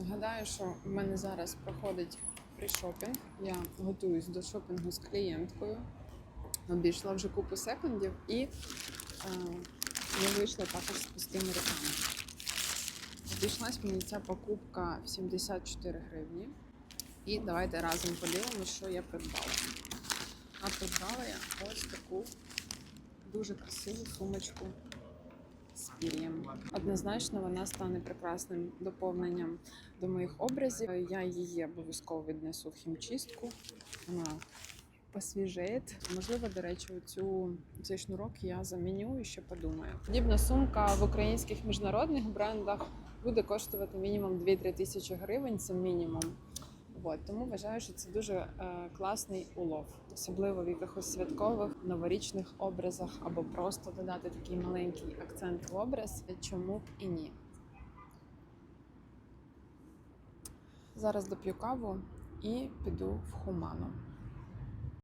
Нагадаю, що в мене зараз проходить пришопінг. Я готуюсь до шопінгу з клієнткою. Обійшла вже купу секундів і е, я вийшла також з пустими руками. Обійшлась мені ця покупка в 74 гривні. І давайте разом подивимося, що я придбала. А придбала я ось таку дуже красиву сумочку з. Однозначно, вона стане прекрасним доповненням до моїх образів. Я її обов'язково віднесу в хімчистку. Вона посвіжеє. Можливо, до речі, цю цей шнурок я заміню і ще подумаю. Подібна сумка в українських міжнародних брендах буде коштувати мінімум 2-3 тисячі гривень. Це мінімум. От, тому вважаю, що це дуже е, класний улов, особливо в якихось святкових новорічних образах, або просто додати такий маленький акцент в образ. Чому б і ні? Зараз доп'ю каву і піду в хуману.